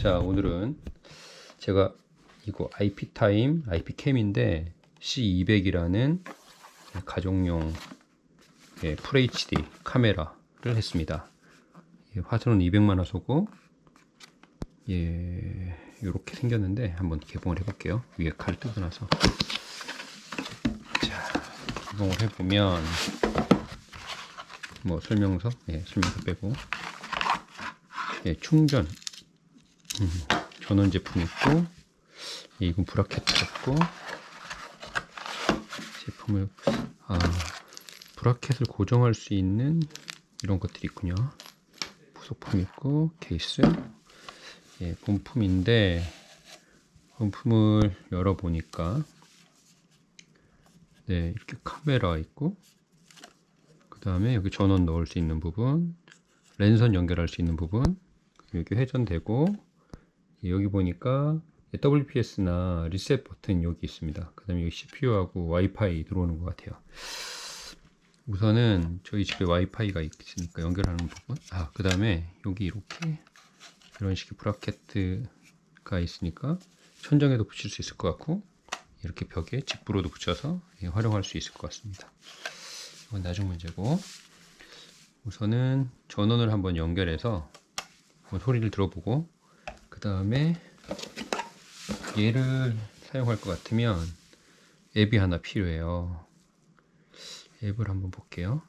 자, 오늘은 제가 이거 IP 타임, IP 캠인데 C200이라는 가정용 예, FHD 카메라를 했습니다. 예, 화선은 200만 화소고 예, 이렇게 생겼는데 한번 개봉을 해볼게요. 위에 칼 뜯어 놔서 자, 개봉을 해보면 뭐 설명서, 예, 설명서 빼고 예, 충전 음, 전원 제품 있고 예, 이건 브라켓 있고 제품을 아 브라켓을 고정할 수 있는 이런 것들이 있군요. 부속품 있고 케이스. 예, 본품인데 본품을 열어 보니까 네 이렇게 카메라 있고 그 다음에 여기 전원 넣을 수 있는 부분 랜선 연결할 수 있는 부분 여기 회전되고 여기 보니까 WPS나 리셋 버튼 여기 있습니다. 그 다음에 여기 CPU하고 와이파이 들어오는 것 같아요. 우선은 저희 집에 와이파이가 있으니까 연결하는 부분. 아, 그 다음에 여기 이렇게 이런 식의 브라켓가 있으니까 천장에도 붙일 수 있을 것 같고 이렇게 벽에 직부로도 붙여서 예, 활용할 수 있을 것 같습니다. 이건 나중 문제고 우선은 전원을 한번 연결해서 소리를 들어보고 그 다음에 얘를 사용할 것 같으면 앱이 하나 필요해요. 앱을 한번 볼게요.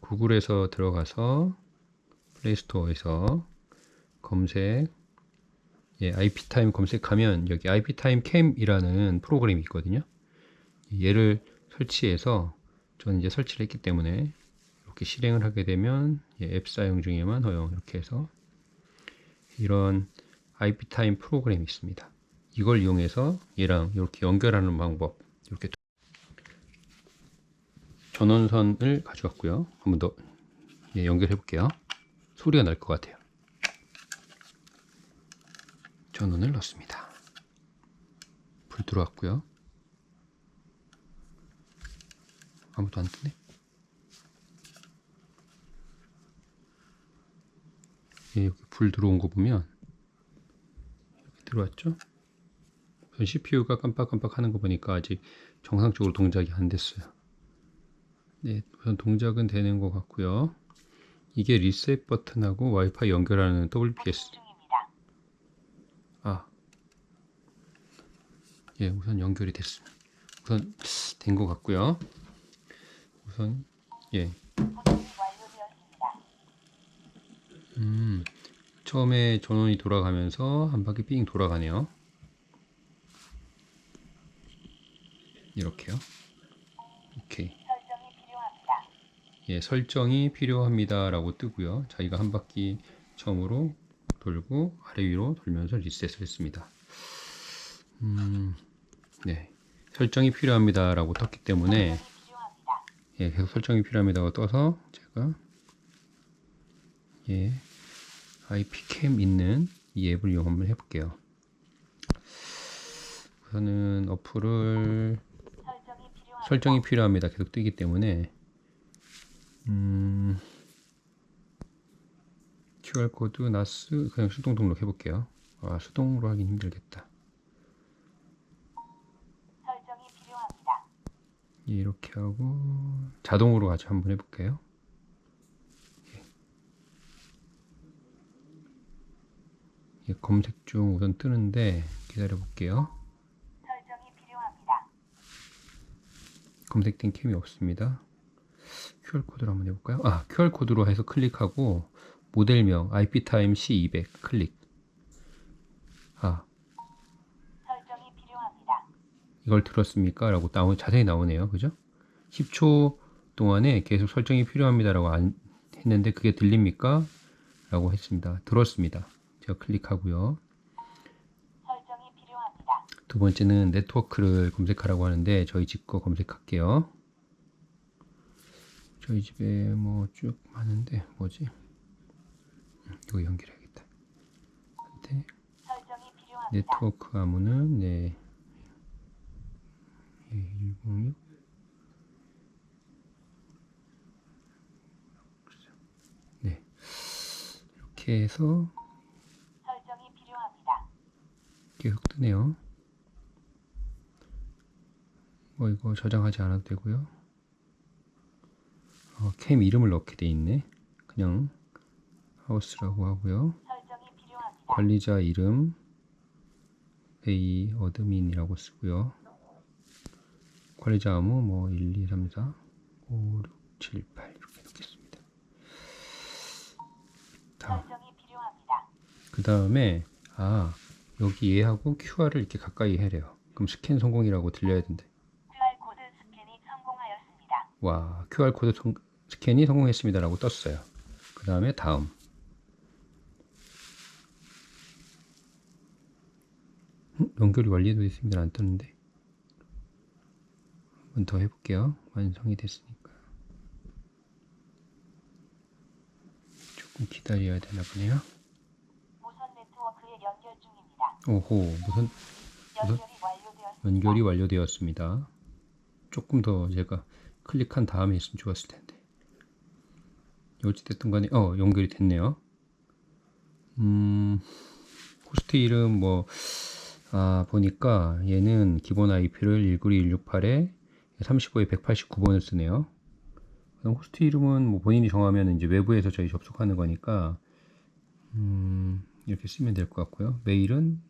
구글에서 들어가서 플레이스토어에서 검색 예, IP타임 검색하면 여기 IP타임 캠이라는 프로그램이 있거든요. 얘를 설치해서 저는 이제 설치를 했기 때문에 이렇게 실행을 하게 되면 예, 앱 사용 중에만 허용 이렇게 해서 이런 IP타임 프로그램이 있습니다. 이걸 이용해서 얘랑 이렇게 연결하는 방법 이렇게 전원선을 가져왔고요. 한번 더 예, 연결해 볼게요. 소리가 날 것 같아요. 전원을 넣습니다. 불 들어왔고요. 아무도 안 뜨네. 예, 여기 불 들어온 거 보면 이렇게 들어왔죠? CPU가 깜빡깜빡 하는 거 보니까 아직 정상적으로 동작이 안 됐어요. 네, 우선 동작은 되는 것 같고요. 이게 리셋 버튼하고 와이파이 연결하는 WPS. 아, 예, 우선 연결이 됐습니다. 우선 된 것 같고요. 우선 예, 음, 처음에 전원이 돌아가면서 한 바퀴 삥 돌아가네요. 이렇게요. 오케이. 예, 설정이 필요합니다 라고 뜨고요. 자기가 한 바퀴 처음으로 돌고 아래 위로 돌면서 리셋을 했습니다. 음, 네. 설정이 필요합니다 라고 떴기 때문에 예, 계속 설정이 필요합니다고 떠서 제가 예, IP캠 있는 이 앱을 이용 한번 해볼게요. 우선은 어플을 설정이 필요합니다. 계속 뜨기 때문에 음, QR 코드 나스 그냥 수동 등록 해볼게요. 아 수동으로 하긴 힘들겠다. 예, 이렇게 하고 자동으로 같이 한번 해볼게요. 검색 중 우선 뜨는데 기다려 볼게요. 검색된 캠이 없습니다. QR코드로 한번 해볼까요? 아, QR코드로 해서 클릭하고 모델명 IP타임 C200 클릭. 아, 이걸 들었습니까? 라고 나오, 자세히 나오네요. 그죠? 10초 동안에 계속 설정이 필요합니다 라고 안, 했는데 그게 들립니까? 라고 했습니다. 들었습니다. 제가 클릭하고요. 두 번째는 네트워크를 검색하라고 하는데 저희 집 거 검색할게요. 저희 집에 뭐 쭉 많은데 뭐지? 음, 이거 연결해야겠다. 한테 네트워크 아무는 네. 예, 106 네. 이렇게 해서 계속 뜨네요. 뭐 이거 저장하지 않아도 되고요. 어, 캠 이름을 넣게 돼 있네. 그냥 하우스라고 하고요. 관리자 이름 A 어드민이라고 쓰고요. 관리자 암호 뭐 1, 2, 3, 4, 5, 6, 7, 8 이렇게 넣겠습니다. 필요합니다. 그 다음에 아 여기 얘하고 QR을 이렇게 가까이 해래요. 그럼 스캔 성공이라고 들려야 된대. QR 코드 스캔이 성공하였습니다. 와 QR 코드 성- 스캔이 성공했습니다라고 떴어요. 그 다음에 다음 음, 연결이 완료되었습니다 안 뜨는데 한번 더 해볼게요. 완성이 됐으니까 조금 기다려야 되나 보네요. 무선 네트워크에 연결 중입니다. 오호 무슨 연결이 완료되었습니다. 연결이 완료되었습니다. 조금 더 제가 클릭한 다음에 했으면 좋았을 텐데. 어찌됐든 간에, 어, 연결이 됐네요. 음, 호스트 이름 뭐, 아, 보니까 얘는 기본 IP를 192.168에 35에 189번을 쓰네요. 그럼 호스트 이름은 뭐 본인이 정하면 이제 외부에서 저희 접속하는 거니까, 음, 이렇게 쓰면 될 것 같고요. 메일은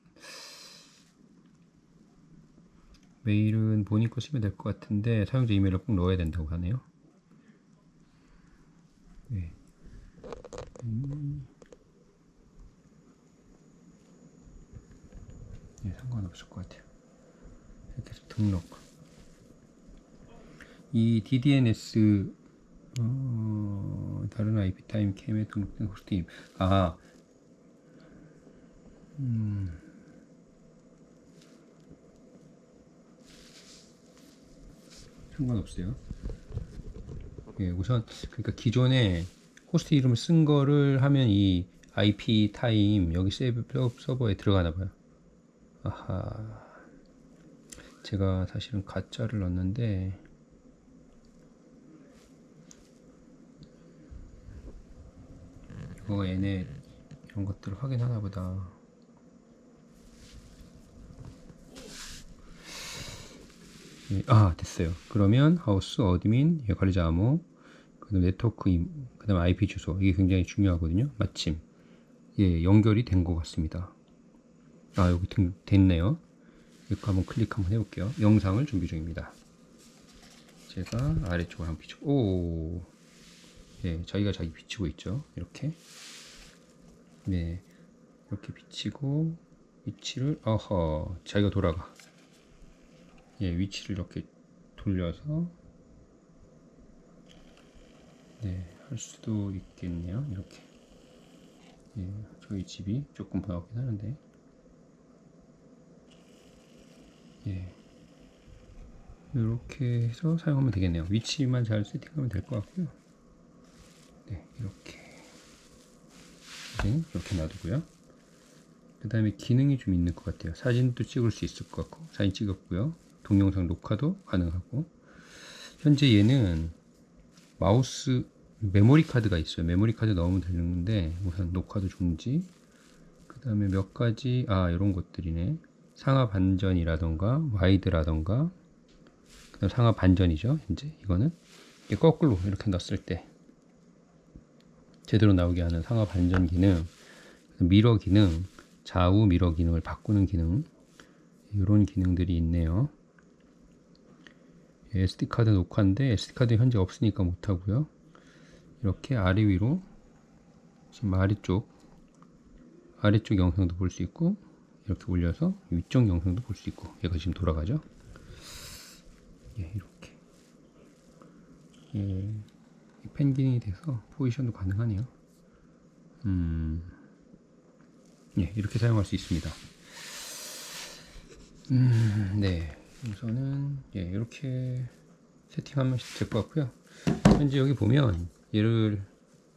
메일은 본인 거 쓰면 될 것 같은데 사용자 이메일을 꼭 넣어야 된다고 하네요. 네. 음. 네, 상관없을 것 같아요. 이렇게 해서 등록. 이 DDNS 어, 다른 IP 타임 캠에 등록된 호스트임. 아, 음. 상관없어요. 예, 우선 그러니까 기존에 호스트 이름을 쓴 거를 하면 이 IP 타임 여기 세이브 서버에 들어가나 봐요. 아하. 제가 사실은 가짜를 넣었는데 이거 얘네 이런 것들을 확인하나 보다. 예, 아 됐어요. 그러면 하우스 어드민 예, 관리자 암호 그다음 네트워크 임 그다음 IP 주소 이게 굉장히 중요하거든요. 마침 예 연결이 된 것 같습니다. 아 여기 등, 됐네요. 이거 한번 클릭 한번 해볼게요. 영상을 준비 중입니다. 제가 아래쪽을 한번 비추고 오, 예 자기가 자기 비치고 있죠. 이렇게 네 이렇게 비치고 위치를 어허 자기가 돌아가. 예, 위치를 이렇게 돌려서 네, 할 수도 있겠네요. 이렇게. 예, 저희 집이 조금 번거롭긴 하는데. 예. 이렇게 해서 사용하면 되겠네요. 위치만 잘 세팅하면 될 것 같고요. 네, 이렇게. 네, 이렇게 놔두고요. 그 다음에 기능이 좀 있는 것 같아요. 사진도 찍을 수 있을 것 같고, 사진 찍었고요. 동영상 녹화도 가능하고. 현재 얘는 마우스 메모리 카드가 있어요. 메모리 카드 넣으면 되는데 우선 녹화도 중지. 그 다음에 몇 가지 아 이런 것들이네. 상하 반전이라던가 와이드라던가. 그 다음 상하 반전이죠 현재. 이거는 이게 거꾸로 이렇게 넣었을 때 제대로 나오게 하는 상하 반전 기능 미러 기능 좌우 미러 기능을 바꾸는 기능. 이런 기능들이 있네요 SD카드 녹화인데 SD카드 현재 없으니까 못하고요. 이렇게 아래 위로 지금 아래쪽 아래쪽 영상도 볼 수 있고 이렇게 올려서 위쪽 영상도 볼 수 있고 얘가 지금 돌아가죠? 예 이렇게. 예, 펜 기능이 돼서 포지션도 가능하네요. 음, 예 이렇게 사용할 수 있습니다. 음, 네 우선은 예, 이렇게 세팅하면 될 것 같고요. 현재 여기 보면 얘를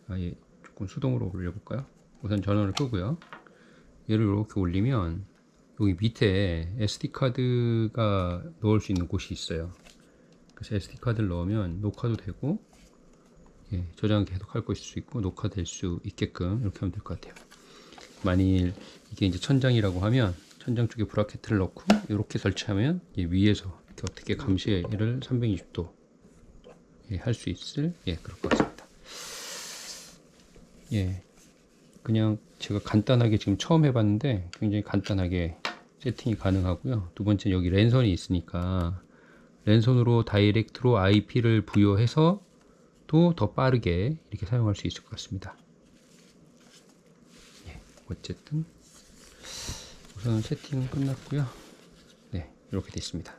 아예 조금 수동으로 올려볼까요? 우선 전원을 끄고요. 얘를 이렇게 올리면 여기 밑에 SD 카드가 넣을 수 있는 곳이 있어요. 그래서 SD 카드를 넣으면 녹화도 되고 예, 저장 계속 할 것일 수 있고 녹화될 수 있게끔 이렇게 하면 될 것 같아요. 만일 이게 이제 천장이라고 하면 천장 쪽에 브라켓을 넣고 이렇게 설치하면 이 위에서 이렇게 어떻게 감시를 360도 예, 할 수 있을 예 그럴 것 같습니다. 예, 그냥 제가 간단하게 지금 처음 해봤는데 굉장히 간단하게 세팅이 가능하고요. 두 번째 여기 랜선이 있으니까 랜선으로 다이렉트로 IP를 부여해서 또 더 빠르게 이렇게 사용할 수 있을 것 같습니다. 예, 어쨌든 우선은 세팅은 끝났고요. 네, 이렇게 됐습니다.